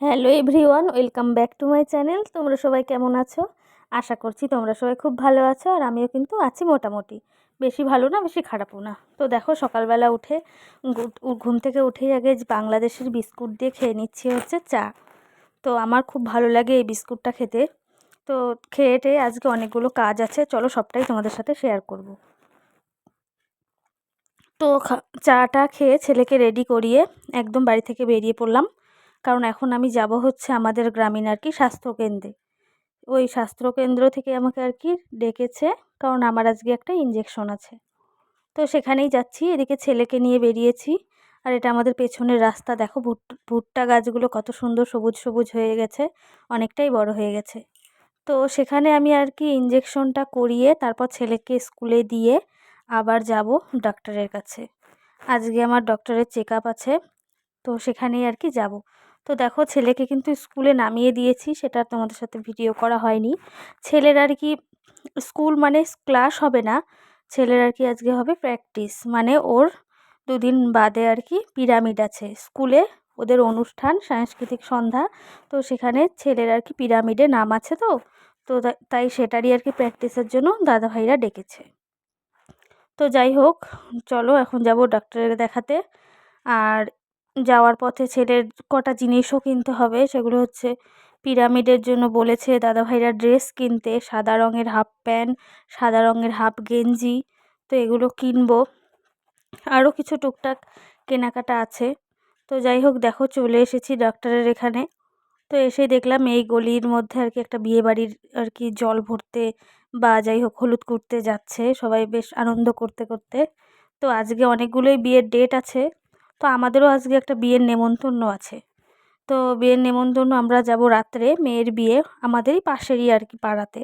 Hello everyone, welcome back to my channel. তোমরা সবাই কেমন আছো? আশা করছি তোমরা সবাই খুব ভালো আছো, আর আমিও কিন্তু আছি মোটামুটি। বেশি ভালো না, বেশি খারাপও না। তো দেখো, সকালবেলা উঠে ঘুম থেকে উঠেই আগে বাংলাদেশের বিস্কুট দিয়ে খেয়ে নিচ্ছি হচ্ছে চা। তো আমার খুব ভালো লাগে এই বিস্কুটটা খেতে। তো খেয়ে টেয়ে আজকে অনেকগুলো কাজ আছে, চলো সবটাই তোমাদের সাথে শেয়ার করব। তো চাটা খেয়ে ছেলেকে রেডি করিয়ে একদম বাড়ি থেকে বেরিয়ে পড়লাম। কারণ এখন আমি যাব হচ্ছে আমাদের গ্রামীণ আর কি স্বাস্থ্যকেন্দ্রে। ওই স্বাস্থ্যকেন্দ্র থেকে আমাকে আর কি ডেকেছে, কারণ আমার আজকে একটা ইঞ্জেকশন আছে। তো সেখানেই যাচ্ছি, এদিকে ছেলেকে নিয়ে বেরিয়েছি। আর এটা আমাদের পেছনের রাস্তা, দেখো ভুট্টা গাছগুলো কত সুন্দর সবুজ সবুজ হয়ে গেছে, অনেকটাই বড় হয়ে গেছে। তো সেখানে আমি আর কি ইঞ্জেকশনটা করিয়ে তারপর ছেলেকে স্কুলে দিয়ে আবার যাব ডক্টরের কাছে। আজকে আমার ডক্টরের চেক আছে, তো সেখানেই আর কি যাব। তো দেখো ছেলেকে কিন্তু স্কুলে নামিয়ে দিয়েছি, সেটা তোমাদের সাথে ভিডিও করা হয়নি। ছেলের আর কি স্কুল মানে ক্লাস হবে না, ছেলের আর কি আজকে হবে প্র্যাকটিস মানে ওর দুদিন বাদে আর কি পিরামিড আছে। স্কুলে ওদের অনুষ্ঠান, সাংস্কৃতিক সন্ধ্যা, তো সেখানে ছেলের আর কি পিরামিডে নাম আছে তো তো তাই সেটারই আর কি প্র্যাকটিসের জন্য দাদাভাইরা ডেকেছে। তো যাই হোক, চলো এখন যাব ডাক্তারের দেখাতে। আর যাওয়ার পথে ছেলের কটা জিনিসও কিনতে হবে। সেগুলো হচ্ছে পিরামিডের জন্য বলেছে দাদাভাইরা ড্রেস কিনতে, সাদা রঙের হাফ প্যান্ট, সাদা রঙের হাফ গেঞ্জি, তো এগুলো কিনবো। আরও কিছু টুকটাক কেনাকাটা আছে। তো যাই হোক, দেখো চলে এসেছি ডক্টরের এখানে। তো এসে দেখলাম এই গলির মধ্যে আর কি একটা বিয়েবাড়ির আর কি জল ভরতে বা যাই হোক হলুদ করতে যাচ্ছে। সবাই বেশ আনন্দ করতে করতে। তো আজকে অনেকগুলোই বিয়ের ডেট আছে। তো আমাদেরও আজকে একটা বিয়ের নেমন্তন্ন আছে। তো বিয়ের নেমন্তন্ন আমরা যাব রাত্রে, মেয়ের বিয়ে আমাদেরই পাশেরই আর কি পাড়াতে।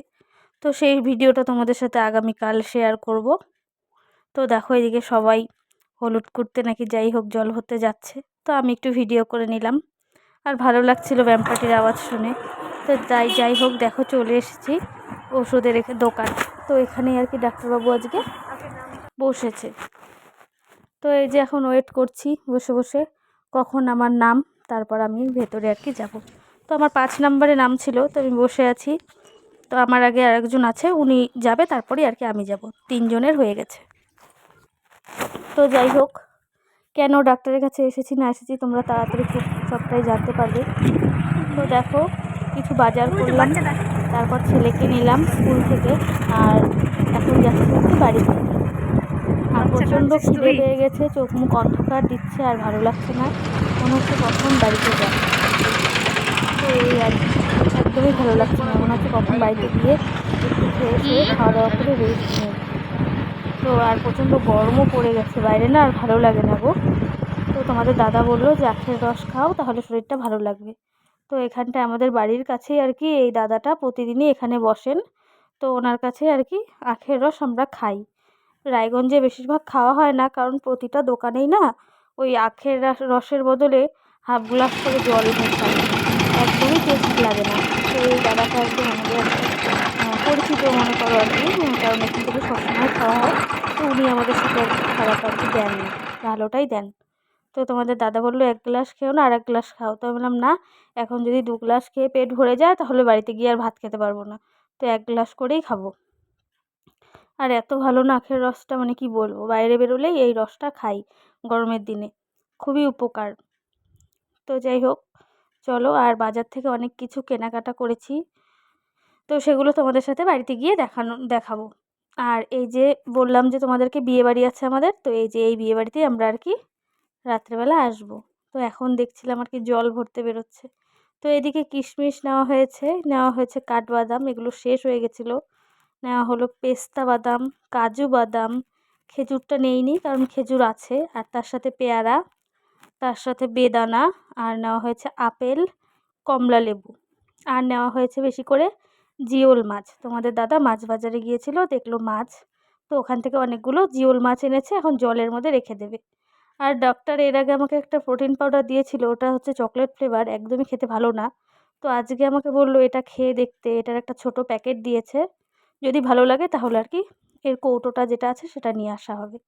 তো সেই ভিডিওটা তোমাদের সাথে আগামীকাল শেয়ার করব। তো দেখো এদিকে সবাই হলুদ করতে নাকি যাই হোক জল হতে যাচ্ছে। তো আমি একটু ভিডিও করে নিলাম। আর ভালো লাগছিল ব্যাম্পাটির আওয়াজ শুনে। তো যাই যাই হোক দেখো চলে এসেছি ওষুধের দোকান। তো এখানেই আর কি ডাক্তারবাবু আজকে বসেছে। তো এই যে এখন ওয়েট করছি বসে বসে। কখন আমার নাম তারপর আমি ভেতরে আর কি যাব। তো আমার পাঁচ নাম্বারে নাম ছিল তো আমি বসে আছি। তো আমার আগে আরেকজন আছে উনি যাবে তারপরেই আর কি আমি যাব। তিনজনের হয়ে গেছে। তো যাই হোক কেন ডাক্তারের কাছে এসেছি না এসেছি তোমরা তাড়াতাড়ি খুব সবটাই জানতে পারবে। তো দেখো কিছু বাজার করলাম তারপর ছেলেকে নিলাম স্কুল থেকে আর এখন যাচ্ছি বাড়িতে। আর প্রচণ্ড খিদে পেয়ে গেছে চোখ মুখ অন্ধকার দিচ্ছে আর ভালো লাগছে না। মনে হচ্ছে কখন বাড়িতে যায় তো এই আর একদমই ভালো লাগছে না। মনে হচ্ছে কখন বাড়িতে গিয়ে একটু খেয়ে খেয়ে খাওয়া দাওয়া করে রেস্ট নেব তো আর প্রচণ্ড গরমও পড়ে গেছে বাইরে না আর ভালো লাগে না গো। তো তোমাদের দাদা বলল যে আখের রস খাও তাহলে শরীরটা ভালো লাগবে। তো এখানটায় আমাদের বাড়ির কাছেই আর কি এই দাদাটা প্রতিদিনই এখানে বসেন। তো ওনার কাছে আর কি আখের রস আমরা খাই। রায়গঞ্জে বেশিরভাগ খাওয়া হয় না, কারণ প্রতিটা দোকানেই না ওই আখের রসের বদলে হাফ গ্লাস করে জল মেশায় একদমই টেস্ট লাগে না। তো এই দাদাটা একদম আমাদের পরিচিত মনে করো আর কি কারণ এখান থেকে সবসময় খাওয়া হয়। তো উনি আমাদের সাথে খারাপ আর কি দেন ভালোটাই দেন। তো তোমাদের দাদা বলল, এক গ্লাস খেও না আর এক গ্লাস খাও। তো বললাম, না, এখন যদি দু গ্লাস খেয়ে পেট ভরে যায়, তাহলে বাড়িতে গিয়ে আর ভাত খেতে পারব না। তো এক গ্লাস করেই খাব। আর এত ভালো না আখের রসটা মানে কি বলব? বাইরে বেরোলেই এই রসটা খাই গরমের দিনে। খুবই উপকার। তো যাই হোক, চলো আর বাজার থেকে অনেক কিছু কেনাকাটা করেছি। তো সেগুলো তোমাদের সাথে বাড়িতে গিয়ে দেখানো, দেখাবো। আর এই যে বললাম যে তোমাদেরকে বিয়ে বাড়ি আছে আমাদের, তো এই যে এই বিয়ে বাড়িতেই আমরা আর কি রাত্রেবেলা আসব। তো এখন দেখছিলাম আর কি জল ভরতে বেরোচ্ছে। তো এদিকে কিশমিশ নেওয়া হয়েছে নেওয়া হয়েছে কাঠবাদাম, এগুলো শেষ হয়ে গেছিল। নেওয়া হলো পেস্তা বাদাম, কাজু বাদাম। খেজুরটা নেইনি কারণ খেজুর আছে। আর তার সাথে পেয়ারা, তার সাথে বেদানা, আর নেওয়া হয়েছে আপেল, কমলা লেবু। আর নেওয়া হয়েছে বেশি করে জিওল মাছ। তোমাদের দাদা মাছ বাজারে গিয়েছিল, দেখল মাছ। তো ওখান থেকে অনেকগুলো জিওল মাছ এনেছে, এখন জলের মধ্যে রেখে দেবে। আর ডক্টর এর আগে আমাকে একটা প্রোটিন পাউডার দিয়েছিল, ওটা হচ্ছে চকলেট ফ্লেভার একদমই খেতে ভালো না। তো আজকে আমাকে বলল, এটা খেয়ে দেখতে। এটার একটা ছোট প্যাকেট দিয়েছে। যদি ভালো লাগে তাহলে আর কি এর কৌটোটা যেটা আছে সেটা নিয়ে আসা হবে।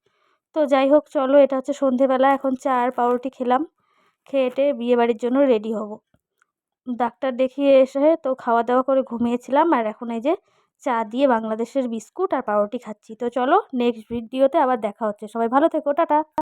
তো যাই হোক, চলো এটা হচ্ছে সন্ধেবেলা, এখন চা আর পাউরুটি খেলাম। খেয়ে টেয়ে বিয়েবাড়ির জন্য রেডি হব। ডাক্তার দেখিয়ে এসে তো খাওয়া দাওয়া করে ঘুমিয়েছিলাম, আর এখন এই যে চা দিয়ে বাংলাদেশের বিস্কুট আর পাউরুটি খাচ্ছি। তো চলো নেক্সট ভিডিওতে আবার দেখা হচ্ছে। সবাই ভালো থেকো, টাটা।